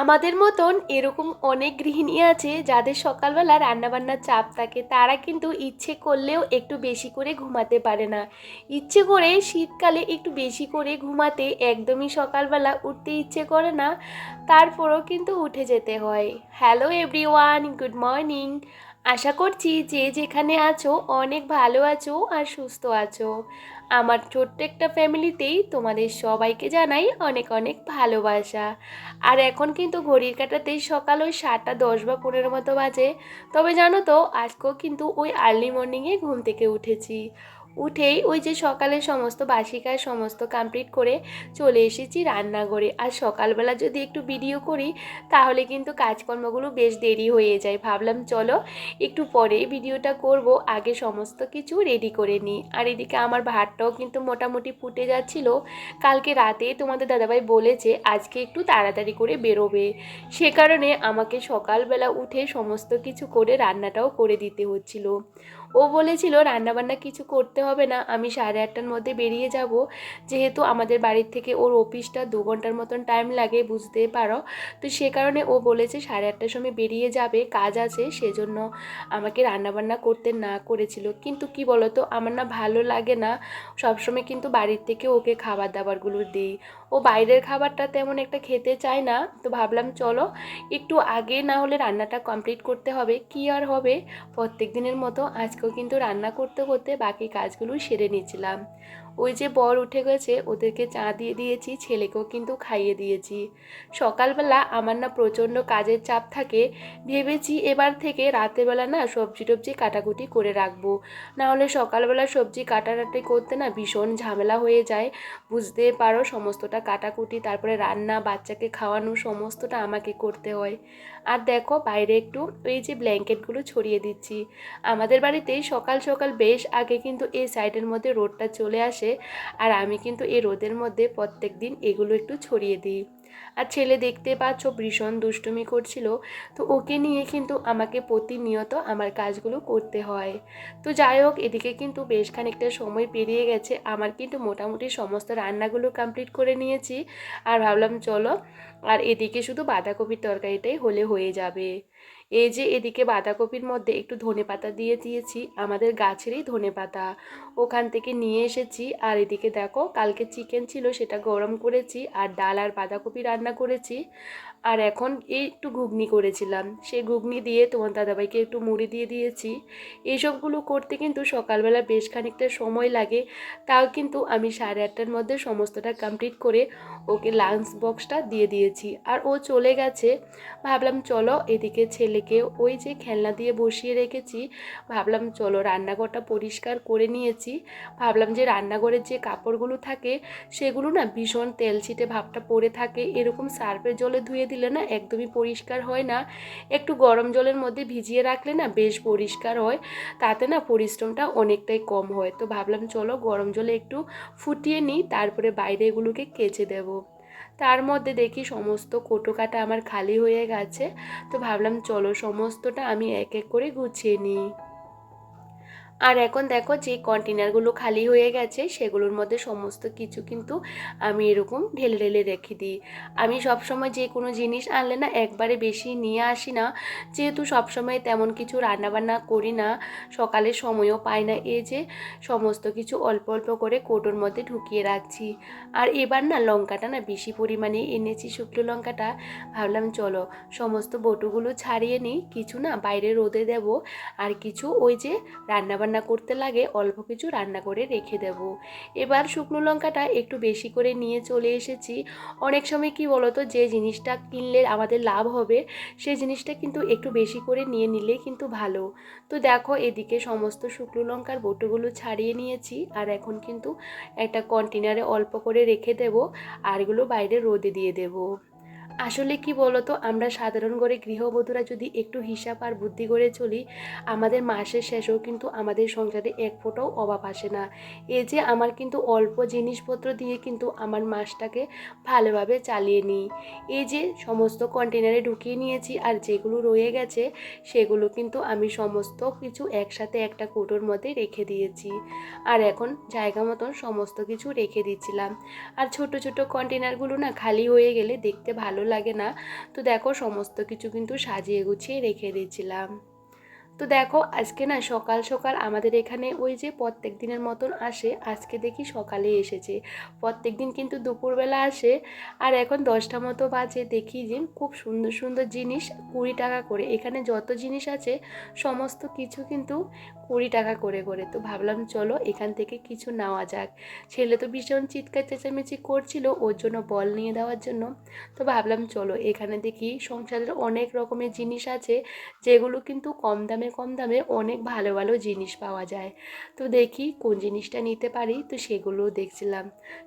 আমাদের মতন এরকম অনেক গৃহিণী আছে যাদের সকালবেলা রান্নাবান্নার চাপ থাকে, তারা কিন্তু ইচ্ছে করলেও একটু বেশি করে ঘুমাতে পারে না। ইচ্ছে করে শীতকালে একটু বেশি করে ঘুমাতে একদমই সকালবেলা উঠতে ইচ্ছে করে না, তারপরেও কিন্তু উঠে যেতে হয়। হ্যালো এভরিওয়ান গুড মর্নিং আশা করছি যে যেখানে আছো অনেক ভালো আছো আর সুস্থ আছো। আমার ছোট্ট একটা ফ্যামিলিতেই তোমাদের সবাইকে জানাই অনেক অনেক ভালোবাসা। আর এখন কিন্তু ঘড়ির কাটাতেই সকাল ওই সাতটা দশ বা পনেরো মতো বাজে। তবে জানো তো, আজকেও কিন্তু ওই আর্লি মর্নিংয়ে ঘুম থেকে উঠেছি। উঠেই ওই যে সকালে সমস্ত বাসি কাজ সমস্ত কমপ্লিট করে চলে এসেছি রান্নাঘরে। আর সকালবেলা যদি একটু ভিডিও করি, তাহলে কিন্তু কাজকর্মগুলো বেশ দেরি হয়ে যায়। ভাবলাম চলো একটু পরে ভিডিওটা করব, আগে সমস্ত কিছু রেডি করে নিই। আর এদিকে আমার ভাতটাও কিন্তু মোটামুটি ফুটে যাচ্ছিল। কালকে রাতে তোমাদের দাদাভাই বলেছে, আজকে একটু তাড়াতাড়ি করে বেরোবে। সে কারণে আমাকে সকালবেলা উঠে সমস্ত কিছু করে রান্নাটাও করে দিতে হচ্ছিল। ও বলেছিল, রান্নাবান্না কিছু করতে হবে না, আমি সাড়ে আটটার মধ্যে বেরিয়ে যাব। যেহেতু আমাদের বাড়ির থেকে ওর অফিসটা দু ঘণ্টার মতন টাইম লাগে, বুঝতে পারো? তো সে কারণে ও বলেছে, সাড়ে আটটার সময় বেরিয়ে যাবে, কাজ আছে, সেজন্য আমাকে রান্নাবান্না করতে না করেছিল। কিন্তু কি বলতো, আমার না ভালো লাগে না। সবসময় কিন্তু বাড়ির থেকে ওকে খাবার দাবারগুলো দিই। ও বাইরের খাবারটা তেমন একটা খেতে চায় না। তো ভাবলাম, চলো, একটু আগে না হলে রান্নাটা কমপ্লিট করতে হবে, কি আর হবে? প্রত্যেক দিনের মতো আজকেও কিন্তু রান্না করতে করতে বাকি কাজগুলো সেরে নিয়েছিলাম। ওই যে বর উঠে গেছে, ওদেরকে চা দিয়ে দিয়েছি, ছেলেকেও কিন্তু খাইয়ে দিয়েছি। সকালবেলা আমার না প্রচণ্ড কাজের চাপ থাকে, ভেবেছি এবার থেকে রাতেরবেলা না সবজি টবজি কাটাকুটি করে রাখব। না হলে সকালবেলা সবজি কাটাকাটি করতে না ভীষণ ঝামেলা হয়ে যায়। বুঝতে পারো, সমস্তটা কাটাকুটি, তারপরে রান্না, বাচ্চাকে খাওয়ানো, সমস্তটা আমাকে করতে হয়। আর দেখো বাইরে একটু এই যে ব্ল্যাঙ্কেটগুলো ছড়িয়ে দিচ্ছি। আমাদের বাড়িতে সকাল সকাল বেশ আগে কিন্তু এই সাইডের মধ্যে রোদটা চলে আসে, আর আমি কিন্তু এই রোদের মধ্যে প্রত্যেক দিন এগুলো একটু ছড়িয়ে দিই। আর ছেলে দেখতে পাচ্ছ ভীষণ দুষ্টুমি করছিল। তো ওকে নিয়ে কিন্তু আমাকে প্রতিনিয়ত আমার কাজগুলো করতে হয়। তো যাই হোক, এদিকে কিন্তু বেশ খানিকটা সময় পেরিয়ে গেছে। আমার কিন্তু মোটামুটি সমস্ত রান্নাগুলো কমপ্লিট করে নিয়েছি। আর ভাবলাম, চলো, আর এদিকে শুধু বাঁধাকপির তরকারিটাই হলে হয়ে যাবে। এই যে এদিকে বাঁধাকপির মধ্যে একটু ধনে পাতা দিয়ে দিয়েছি। আমাদের গাছেরই ধনে পাতা ওখান থেকে নিয়ে এসেছি। আর এদিকে দেখো, কালকে চিকেন ছিল, সেটা গরম করেছি। আর ডাল আর বাঁধাকপি রান্না করেছি। আর এখন এই একটু ঘুগনি করেছিলাম। সেই ঘুগনি দিয়ে তোমার দাদাভাইকে একটু মুড়ি দিয়ে দিয়েছি। এইসবগুলো করতে কিন্তু সকালবেলা বেশ খানিকটা সময় লাগে। তাও কিন্তু আমি সাড়ে আটটার মধ্যে সমস্তটা কমপ্লিট করে ওকে লাঞ্চ বক্সটা দিয়ে দিয়েছি। আর ও চলে গেছে। ভাবলাম, চলো এদিকে ছেলেকে ওই যে খেলনা দিয়ে বসিয়ে রেখেছি। ভাবলাম, চলো রান্নাঘরটা পরিষ্কার করে নিয়েছি। ভাবলাম যে রান্নাঘরের যে কাপড়গুলো থাকে, সেগুলো না ভীষণ তেল ছিটে ভাবটা পড়ে থাকে। এরকম সার্ফের জলে ধুয়ে দিলে না একদমই পরিষ্কার হয় না। একটু গরম জলের মধ্যে ভিজিয়ে রাখলে না বেশ পরিষ্কার হয়। তাতে না পরিশ্রমটা অনেকটাই কম হয়। তো ভাবলাম চলো গরম জলে একটু ফুটিয়ে নিই, তারপরে বাইরে এগুলোকে কেচে দেবো। তার মধ্যে দেখি সমস্ত কোটো কাটা আমার খালি হয়ে গেছে। তো ভাবলাম চলো সমস্তটা আমি এক এক করে গুছিয়ে নিই। আর এখন দেখো যে কন্টেনারগুলো খালি হয়ে গেছে, সেগুলোর মধ্যে সমস্ত কিছু কিন্তু আমি এরকম ঢেলে ঢেলে রেখে দিই। আমি সবসময় যে কোনো জিনিস আনলে না একবারে বেশি নিয়ে আসি না, যেহেতু সবসময় তেমন কিছু রান্নাবান্না করি না সকালে সময়ও পাই না, এই যে সমস্ত কিছু অল্প অল্প করে কোটোর মধ্যে ঢুকিয়ে রাখছি। আর এবার না লঙ্কাটা না বেশি পরিমাণে এনেছি, শুকনো লঙ্কাটা। ভাবলাম চলো সমস্ত বটুগুলো ছাড়িয়ে নিই, কিছু না বাইরে রোদে দেব, আর কিছু ওই যে রান্নাবান্না রান্না করতে লাগে, অল্প কিছু রান্না করে রেখে দেব। এবার শুকনো লঙ্কাটা একটু বেশি করে নিয়ে চলে এসেছি। অনেক সময় কি বলতো, যে জিনিসটা কিনলে আমাদের লাভ হবে সেই জিনিসটা কিন্তু একটু বেশি করে নিয়ে নিলে কিন্তু ভালো। তো দেখো, এদিকে সমস্ত শুকনো লঙ্কার বটোগুলো ছাড়িয়ে নিয়েছি, আর এখন কিন্তু একটা কন্টেনারে অল্প করে রেখে দেব, আর এগুলো বাইরে রোদে দিয়ে দেবো। আসলে কি বলতো, আমরা সাধারণ করে গৃহবধূরা যদি একটু হিসাব আর বুদ্ধি করে চলি, আমাদের মাসের শেষেও কিন্তু আমাদের সংসারে এক ফোঁটাও অভাব আসে না। এই যে আমার কিন্তু অল্প জিনিসপত্র দিয়ে কিন্তু আমার মাসটাকে ভালোভাবে চালিয়ে নিই। এই যে সমস্ত কন্টেনারে ঢুকিয়ে নিয়েছি আর যেগুলো রয়ে গেছে, সেগুলো কিন্তু আমি সমস্ত কিছু একসাথে একটা কোটোর মধ্যে রেখে দিয়েছি। আর এখন জায়গা মতন সমস্ত কিছু রেখে দিচ্ছিলাম। আর ছোট ছোট কন্টেনারগুলো না খালি হয়ে গেলে দেখতে ভালো লাগে না। তো দেখো সমস্ত কিছু কিন্তু সাজিয়ে গুছিয়ে রেখে দিয়েছিলাম। তো দেখো আজকে না সকাল সকাল আমাদের এখানে ওই যে প্রত্যেক দিনের মতন আসে, আজকে দেখি সকালে এসেছে। প্রত্যেক দিন কিন্তু দুপুরবেলা আসে আর এখন দশটা মতো বাজে, দেখি যে খুব সুন্দর সুন্দর জিনিস কুড়ি টাকা করে। এখানে যত জিনিস আছে, সমস্ত কিছু কিন্তু কুড়ি টাকা করে করে। তো ভাবলাম চলো এখান থেকে কিছু নেওয়া যাক। ছেলে তো ভীষণ চিৎকার চেঁচামেচি করছিল ওর জন্য বল নিয়ে দেওয়ার জন্য। তো ভাবলাম চলো এখানে দেখি সংসারের অনেক রকমের জিনিস আছে যেগুলো কিন্তু কম দামে কম দামে অনেক ভালো ভালো জিনিস পাওয়া যায়। তো দেখি কোন জিনিসটা নিতে পারি। তো সেগুলোও দেখছিলাম।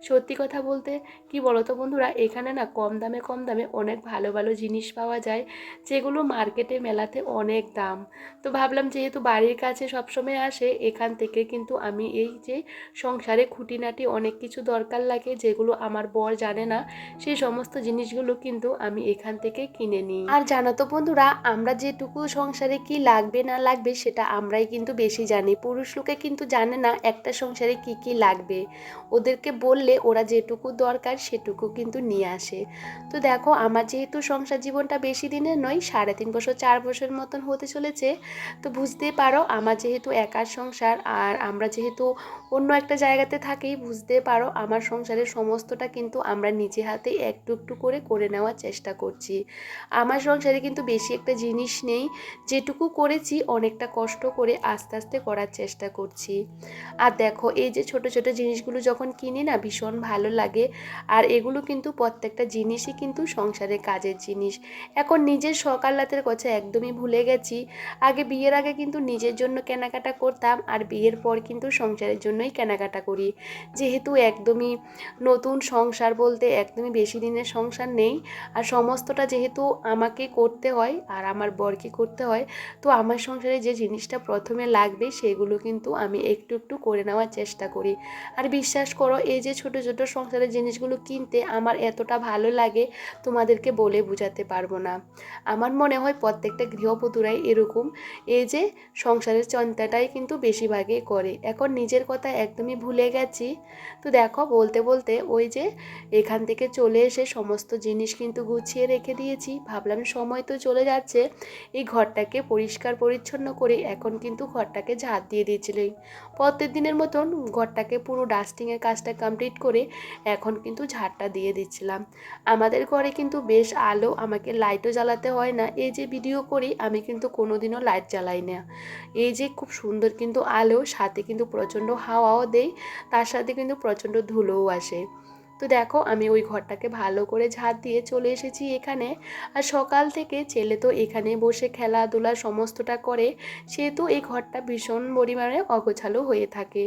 সত্যি কথা বলতে কি বলো তো বন্ধুরা, এখানে না কম দামে কম দামে অনেক ভালো ভালো জিনিস পাওয়া যায় যেগুলো মার্কেটে মেলাতে অনেক দাম। তো ভাবলাম যেহেতু বাড়ির কাছে সবসময় আসে, এখান থেকে কিন্তু আমি এই যে সংসারে খুঁটিনাটি অনেক কিছু দরকার লাগে যেগুলো আমার বর জানে না, সেই সমস্ত জিনিসগুলো কিন্তু আমি এখান থেকে কিনে নিই। আর জানো তো বন্ধুরা, আমরা যেটুকু সংসারে কি লাগবে না লাগবে সেটা আমরাই কিন্তু বেশি জানি। পুরুষ লোকে কিন্তু জানে না একটা সংসারে কি কি লাগবে। ওদেরকে বললে ওরা যেটুকু দরকার সেটুকু কিন্তু নিয়ে আসে। তো দেখো, আমার যেহেতু সংসার জীবনটা বেশি দিনের নয়, সাড়ে তিন বছর, চার বছর মতন হতে চলেছে, তো বুঝতেই পারো, আমার যেহেতু একার সংসার, আর আমরা যেহেতু অন্য একটা জায়গাতে থাকি, বুঝতে পারো আমার সংসারের সমস্তটা কিন্তু আমরা নিজে হাতে একটু একটু করে করে নেওয়ার চেষ্টা করছি। আমার সংসারে কিন্তু বেশি একটা জিনিস নেই, যেটুকু করেছি অনেকটা কষ্ট করে আস্তে আস্তে করার চেষ্টা করছি। আর দেখো, এই যে ছোট ছোট জিনিসগুলো যখন কিনি না, ভীষণ ভালো লাগে। আর এগুলো কিন্তু প্রত্যেকটা জিনিসই কিন্তু সংসারের কাজের জিনিস। এখন নিজের সকাল রাতের কথা একদমই ভুলে গেছি। আগে বিয়ের আগে কিন্তু নিজের জন্য কেনাকাটা করতাম আর বিয়ের পর কিন্তু সংসারের জন্যই কেনাকাটা করি। যেহেতু একদমই নতুন সংসার বলতে একদমই বেশি দিনের সংসার নেই, আর সমস্তটা যেহেতু আমাকে করতে হয় আর আমার বরকে করতে হয়, তো আমার সংসারে যে জিনিসটা প্রথমে লাগবে সেগুলো কিন্তু আমি একটু একটু করে নেওয়ার চেষ্টা করি। আর বিশ্বাস করো, এই যে ছোট ছোট সংসারের জিনিসগুলো কিনতে আমার এতটা ভালো লাগে তোমাদেরকে বলে বোঝাতে পারব না। আমার মনে হয় প্রত্যেকটা গৃহবধূরাই এরকম। এই যে সংসারের চিন্তাটাই কিন্তু বেশিরভাগই করে। এখন নিজের কথা একদমই ভুলে গেছি। তো দেখো, বলতে বলতে ওই যে এখান থেকে চলে এসে সমস্ত জিনিস কিন্তু গুছিয়ে রেখে দিয়েছি। ভাবলাম সময় তো চলে যাচ্ছে। এই ঘরটাকে পরিষ্কার পরিচ্ছন্ন করে এখন কিন্তু ঘরটাকে ঝাঁট দিয়ে দিয়েছিলেন প্রত্যেক দিনের মতন ঘরটাকে পুরো ডাস্টিংয়ের কাজটা কমপ্লিট করে এখন কিন্তু ঝাড়টা দিয়ে দিচ্ছিলাম। আমাদের ঘরে কিন্তু বেশ আলো, আমাকে লাইটও জ্বালাতে হয় না। এই যে ভিডিও করি, আমি কিন্তু কোনোদিনও লাইট জ্বালাই না। এই যে খুব সুন্দর কিন্তু আলো, সাথে কিন্তু প্রচণ্ড হাওয়াও দেয়, তার সাথে কিন্তু প্রচণ্ড ধুলোও আসে। তো দেখো, আমি ওই ঘরটাকে ভালো করে ঝাঁট দিয়ে চলে এসেছি এখানে। আর সকাল থেকে ছেলে তো এখানে বসে খেলাধুলা সমস্তটা করে, সেহেতু এই ঘরটা ভীষণ পরিমাণে অগোছালো হয়ে থাকে।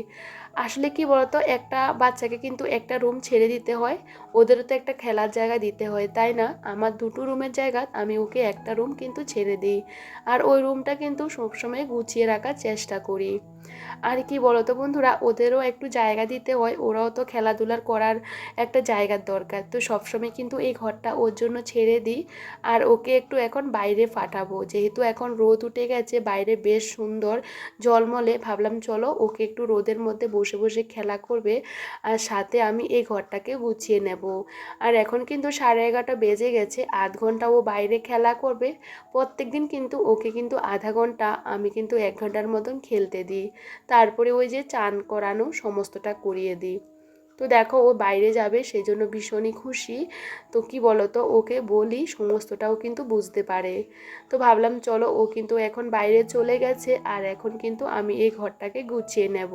আসলে কি বলতো, একটা বাচ্চাকে কিন্তু একটা রুম ছেড়ে দিতে হয়, ওদেরও তো একটা খেলার জায়গা দিতে হয়, তাই না? আমার দুটো রুমের জায়গা, আমি ওকে একটা রুম কিন্তু ছেড়ে দিই। আর ওই রুমটা কিন্তু সবসময় গুছিয়ে রাখার চেষ্টা করি। আর কি বলতো বন্ধুরা, ওদেরও একটু জায়গা দিতে হয়, ওরাও তো খেলাধুলার করার একটা জায়গার দরকার। তো সবসময় কিন্তু এই ঘরটা ওর জন্য ছেড়ে দিই আর ওকে একটু এখন বাইরে পাঠাবো। যেহেতু এখন রোদ উঠে গেছে, বাইরে বেশ সুন্দর জলমলে ভাবলাম চলো ওকে একটু রোদের মধ্যে বসে বসে খেলা করবে আর সাথে আমি এই ঘরটাকে গুছিয়ে নেব। আর এখন কিন্তু সাড়ে এগারোটা বেজে গেছে, আধ ঘণ্টা ও বাইরে খেলা করবে। প্রত্যেক দিন কিন্তু ওকে কিন্তু আধা ঘণ্টা আমি কিন্তু এক ঘণ্টার মতন খেলতে দিই। তারপরে ওই যে চান করানো সমস্তটা করিয়ে দিই। তো দেখো ও বাইরে যাবে সেই জন্য ভীষণই খুশি। তো কি বলো তো ওকে বলি সমস্তটাও কিন্তু বুঝতে পারে। তো ভাবলাম চলো, ও কিন্তু এখন বাইরে চলে গেছে, আর এখন কিন্তু আমি এই ঘরটাকে গুছিয়ে নেব।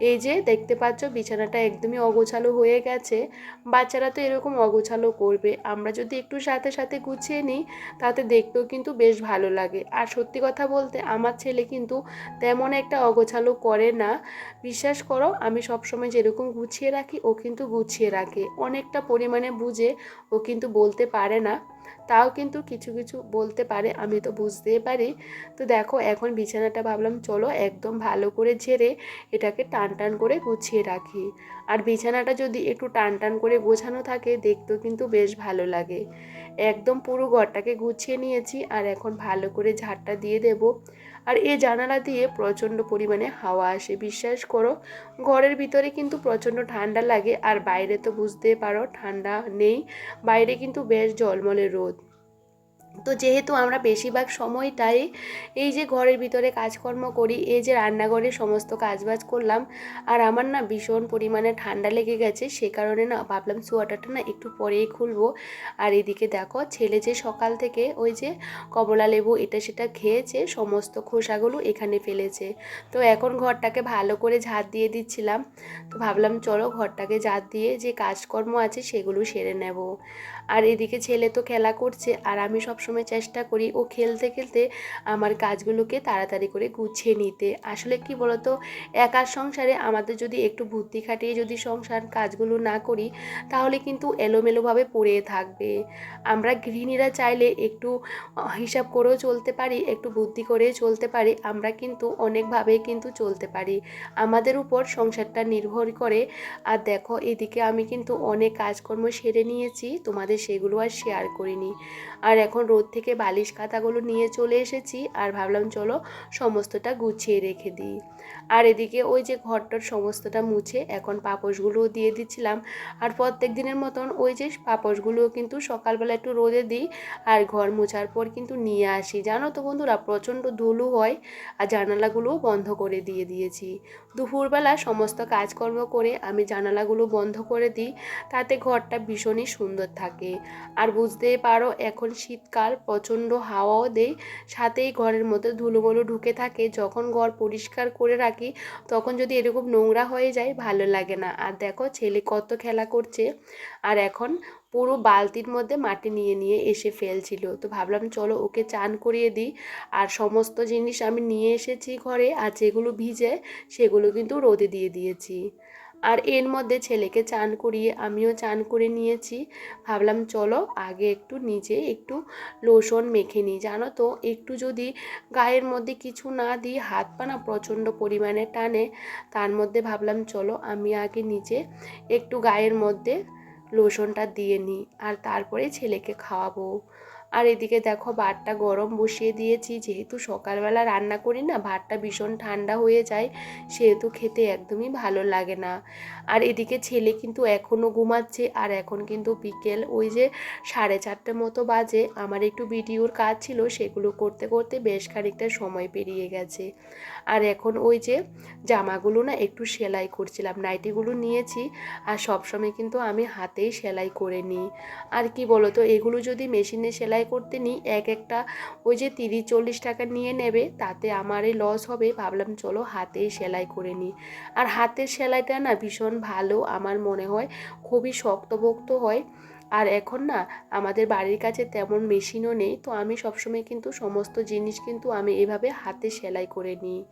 এই যে দেখতে পাচ্ছ, বিছানাটা একদমই অগোছালো হয়ে গেছে। বাচ্চারা তো এরকম অগোছালো করবে। আমরা যদি একটু সাথে সাথে গুছিয়ে নিই, তাতে দেখতেও কিন্তু বেশ ভালো লাগে। আর সত্যি কথা বলতে, আমার ছেলে কিন্তু তেমন একটা অগোছালো করে না। বিশ্বাস করো, আমি সবসময় যেরকম গুছিয়ে রাখি ও কিন্তু গুছিয়ে রাখে। অনেকটা পরিমাণে বুঝে ও কিন্তু বলতে পারে না। তাও কিন্তু কিছু কিছু বলতে পারে, আমি তো বুঝতেই পারি। তো দেখো, এখন বিছানাটা ভাবলাম, চলো একদম ভালো করে ঝেড়ে এটাকে টান টান করে গুছিয়ে রাখি। আর বিছানাটা যদি একটু টান টান করে গোছানো থাকে, দেখতেও কিন্তু বেশ ভালো লাগে। একদম পুরো ঘরটাকে গুছিয়ে নিয়েছি, আর এখন ভালো করে ঝাড়টা দিয়ে দেব। আর এ জানালা দিয়ে প্রচণ্ড পরিমাণে হাওয়া আসে। বিশ্বাস করো, ঘরের ভিতরে কিন্তু প্রচণ্ড ঠান্ডা লাগে। আর বাইরে তো বুঝতে পারো, ঠান্ডা নেই। বাইরে কিন্তু বেশ জলমলে রোদ। তো যেহেতু আমরা বেশিরভাগ সময়টাই এই যে ঘরের ভিতরে কাজকর্ম করি, এই যে রান্নাঘরে সমস্ত কাজবাজ করলাম, আর আমার না ভীষণ পরিমাণে ঠান্ডা লেগে গেছে, সে কারণে না ভাবলাম সোয়াটারটা না একটু পরেই খুলবো। আর এদিকে দেখো, ছেলে যে সকাল থেকে ওই যে কমলা লেবু এটা সেটা খেয়েছে, সমস্ত খোসাগুলো এখানে ফেলেছে। তো এখন ঘরটাকে ভালো করে ঝাড় দিয়ে দিচ্ছিলাম। তো ভাবলাম চলো ঘরটাকে ঝাড় দিয়ে যে কাজকর্ম আছে সেগুলো সেরে নেব। আর এদিকে ছেলে তো খেলা করছে, আর আমি সবসময় চেষ্টা করি ও খেলতে খেলতে আমার কাজগুলোকে তাড়াতাড়ি করে গুছিয়ে নিতে। আসলে কি বলতো একার সংসারে আমাদের যদি একটু বুদ্ধি খাটিয়ে যদি সংসার কাজগুলো না করি, তাহলে কিন্তু এলোমেলোভাবে পড়ে থাকবে। আমরা গৃহিণীরা চাইলে একটু হিসাব করেও চলতে পারি, একটু বুদ্ধি করে চলতে পারি, আমরা কিন্তু অনেকভাবে কিন্তু চলতে পারি। আমাদের উপর সংসারটা নির্ভর করে। আর দেখো, এদিকে আমি কিন্তু অনেক কাজকর্ম সেরে নিয়েছি, তোমাদের সেগুলো আর শেয়ার করিনি। আর এখন রোদ থেকে বালিশ খাতাগুলো নিয়ে চলে এসেছি আর ভাবলাম চলো সমস্তটা গুছিয়ে রেখে দিই। আর এদিকে ওই যে ঘরটার সমস্তটা মুছে এখন পাপোশগুলোও দিয়ে দিচ্ছিলাম। আর প্রত্যেক দিনের মতন ওই যে পাপোশগুলোও কিন্তু সকালবেলা একটু রোদে দিই আর ঘর মোছার পর কিন্তু নিয়ে আসি। জানো তো বন্ধুরা, প্রচণ্ড ধুলো হয় আর জানালাগুলোও বন্ধ করে দিয়ে দিয়েছি। দুপুরবেলা সমস্ত কাজকর্ম করে আমি জানালাগুলো বন্ধ করে দিই, তাতে ঘরটা ভীষণই সুন্দর থাকে। আর বুঝতেই পারো, এখন শীতকাল, প্রচণ্ড হাওয়াও দেয়। সাথেই ঘরের মধ্যে ধুলোগুলো ঢুকে থাকে। যখন ঘর পরিষ্কার করে রাখি, তখন যদি এরকম নোংরা হয়ে যায়, ভালো লাগে না। আর দেখো, ছেলে কত খেলা করছে। আর এখন পুরো বালতির মধ্যে মাটি নিয়ে নিয়ে এসে ফেলছিল। তো ভাবলাম, চলো ওকে চান করিয়ে দিই। আর সমস্ত জিনিস আমি নিয়ে এসেছি ঘরে। আর যেগুলো ভিজে, সেগুলো কিন্তু রোদে দিয়ে দিয়েছি। আর এর মধ্যে ছেলেকে চান করিয়ে আমিও চান করে নিয়েছি। ভাবলাম, চলো, আগে একটু নিজে একটু লোশন মেখে নিই। জানো তো, একটু যদি গায়ের মধ্যে কিছু না দিই, হাত পা না প্রচণ্ড পরিমাণে টানে, তার মধ্যে ভাবলাম, চলো, আমি আগে নিজে একটু গায়ের মধ্যে লোশনটা দিয়ে নিই, আর তারপরে ছেলেকে খাওয়াবো। আর এদিকে দেখো ভাতটা গরম বসিয়ে দিয়েছি, যেহেতু সকালবেলা রান্না করি না, ভাতটা ভীষণ ঠান্ডা হয়ে যায়, সেহেতু খেতে একদমই ভালো লাগে না। আর এদিকে ছেলে কিন্তু এখনও ঘুমাচ্ছে, আর এখন কিন্তু বিকেল, ওই যে সাড়ে চারটে মতো বাজে, আমার একটু ভিডিওর কাজ ছিল, সেগুলো করতে করতে বেশ খানিকটা সময় পেরিয়ে গেছে। আর এখন ওই যে জামাগুলো না একটু সেলাই করছিলাম, নাইটিগুলো নিয়েছি, আর সবসময় কিন্তু আমি হাতেই সেলাই করে নিই। আর কি বলো তো এগুলো যদি মেশিনে সেলাই করতে নিই, এক একটা ওই যে তিরিশ, চল্লিশ টাকা নিয়ে নেবে, তাতে আমারই লস হবে, ভাবলাম চলো হাতেই সেলাই করে নিই। আর হাতের সেলাইটা না ভীষণ ভালো আমার মনে হয়, খুবই শক্তভোক্ত হয়। আর এখন না আমাদের বাড়ির কাছে তেমন মেশিনও নেই, তো আমি সবসময় কিন্তু সমস্ত জিনিস কিন্তু আমি এভাবে হাতে সেলাই করে নিই।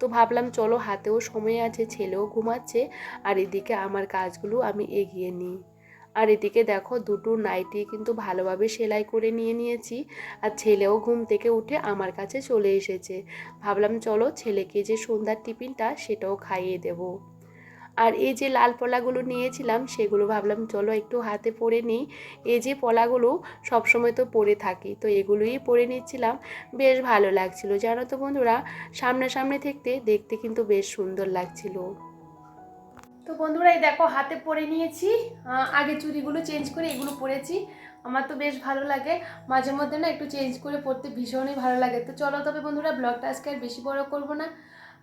তো ভাবলাম চলো হাতেও সময় আছে, ছেলেও ঘুমাচ্ছে, আর এদিকে আমার কাজগুলো আমি এগিয়ে নিই। আর এদিকে দেখো দুটো নাইটি কিন্তু ভালোভাবে সেলাই করে নিয়ে নিয়েছি। আর ছেলেও ঘুম থেকে উঠে আমার কাছে চলে এসেছে। ভাবলাম চলো ছেলেকে যে সন্ধ্যার টিফিনটা সেটাও খাইয়ে দেবো। আর এই যে লাল পলাগুলো নিয়েছিলাম সেগুলো ভাবলাম চলো একটু হাতে পরে নিই। এই যে পলাগুলো সবসময় তো পরে থাকি, তো এগুলোই পরে নিচ্ছিলাম। বেশ ভালো লাগছিল। জানো তো বন্ধুরা, সামনাসামনি থাকতে দেখতে কিন্তু বেশ সুন্দর লাগছিল। তো বন্ধুরা, এই দেখো, হাতে পরে নিয়েছি। আগে চুড়িগুলো চেঞ্জ করে এগুলো পরেছি। আমার তো বেশ ভালো লাগে। মাঝে মধ্যে না একটু চেঞ্জ করে পড়তে ভীষণই ভালো লাগে। তো চলো, তবে বন্ধুরা ব্লগটা আজকে আর বেশি বড় করব না।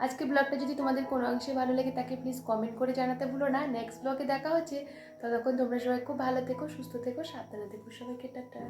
আজকে ব্লগটা যদি তোমাদের কোনো অংশে ভালো লাগে, তাকে প্লিজ কমেন্ট করে জানাতে ভুলো না। নেক্সট ব্লগে দেখা হচ্ছে। ততক্ষণ তোমরা সবাই খুব ভালো থেকো, সুস্থ থেকো, সাবধানে থেকো সবাইকে, টাটা।